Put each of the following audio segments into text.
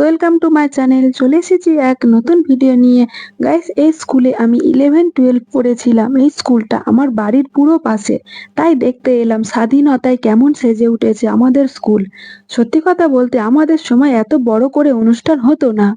Welcome to my channel চলে এসেছি এক নতুন ভিডিও নিয়ে। গাইস এই স্কুলে আমি ইলেভেন টুয়েলভ পড়েছিলাম। এই স্কুলটা আমার বাড়ির পুরো পাশে। তাই দেখতে এলাম স্বাধীনতায় কেমন সেজে উঠেছে আমাদের স্কুল সত্যি কথা বলতে আমাদের সময় এত বড় করে অনুষ্ঠান হতো না।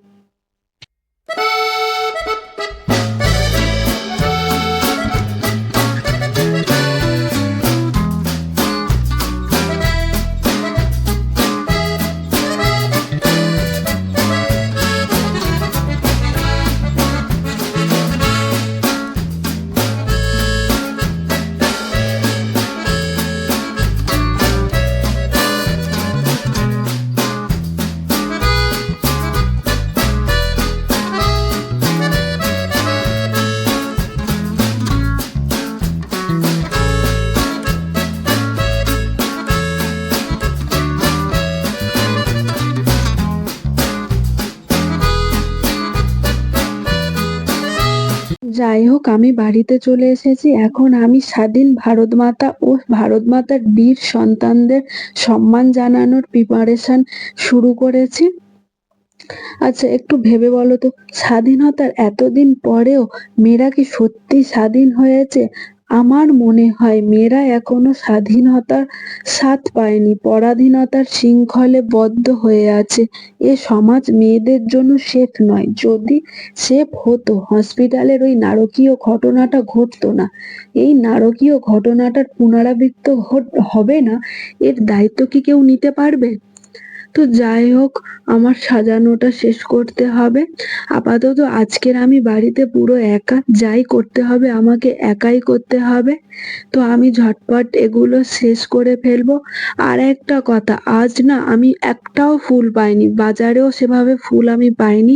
যাই হোক আমি বাড়িতে চলে এসেছি। এখন আমি স্বাধীন ভারত মাতা ও ভারত মাতার বীর সন্তানদের সম্মান জানানোর প্রিপারেশন শুরু করেছি। আচ্ছা একটু ভেবে বলো তো, স্বাধীনতার এতদিন পরেও মেয়েরা কি সত্যি স্বাধীন হয়েছে? আমার মনে হয় মেয়েরা এখনও স্বাধীনতার স্বাদ পায়নি, পরাধীনতার শৃঙ্খলে বদ্ধ হয়ে আছে। এ সমাজ মেয়েদের জন্য সেফ নয়। যদি সেফ হতো হসপিটালের ওই নারকীয় ঘটনাটা ঘটতো না। এই নারকীয় ঘটনাটার পুনরাবৃত্ত হবে না? এর দায়িত্ব কি কেউ নিতে পারবে? তো যাই হোক, আমার সাজানোটা শেষ করতে হবে। আপাতত আজকের আমি বাড়িতে পুরো একা, যাই করতে হবে আমাকে একাই করতে হবে। তো আমি ঝটপট এগুলো শেষ করে ফেলব। আর একটা কথা, আজ না আমি একটাও ফুল পাইনি, বাজারেও সেভাবে ফুল আমি পাইনি।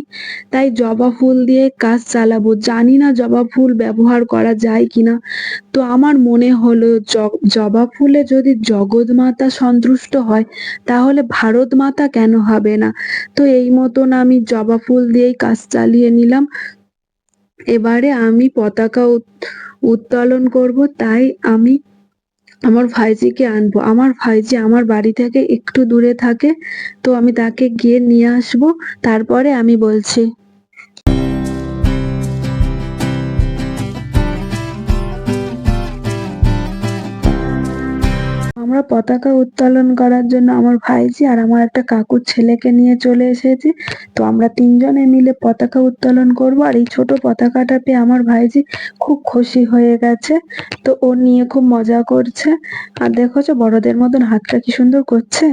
তাই জবা ফুল দিয়ে কাজ চালাবো। জানি না জবা ফুল ব্যবহার করা যায় কিনা। তো আমার মনে হলো জবা ফুলে যদি জগৎ মাতা সন্তুষ্ট হয়, তাহলে ভারত মাতা কেন হবে না? তো এই মতন আমি জবা ফুল দিয়েই কাজ চালিয়ে নিলাম। এবারে আমি পতাকা উত- উত্তোলন করব, তাই আমি আমার ভাইজিকে আনব। আমার ভাইজি আমার বাড়ি থেকে একটু দূরে থাকে, তো আমি তাকে গিয়ে নিয়ে আসব। তারপরে আমি বলছি আমরা পতাকা উত্তোলন করার জন্য আমার ভাইজি আর আমার একটা কাকুর ছেলেকে নিয়ে চলে এসেছি। তো আমরা তিনজনে মিলে পতাকা উত্তোলন করব আর এই ছোট পতাকাটা পেয়ে আমার ভাইজি খুব খুশি হয়ে গেছে। তো ও নিয়ে খুব মজা করছে। আর দেখোছো বড়দের মতন হাতটা কি সুন্দর করছে।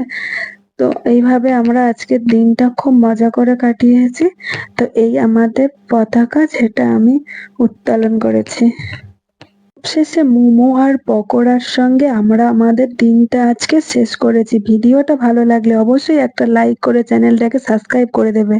তো এইভাবে আমরা আজকের দিনটা খুব মজা করে কাটিয়েছি। তো এই আমাদের পতাকা যেটা আমি উত্তোলন করেছি। শেষে মোমো আর পকোড়ার সঙ্গে আমরা আমাদের দিনটা আজকে শেষ করেছি। ভিডিওটা ভালো লাগলে অবশ্যই একটা লাইক করে চ্যানেলটাকে সাবস্ক্রাইব করে দেবে।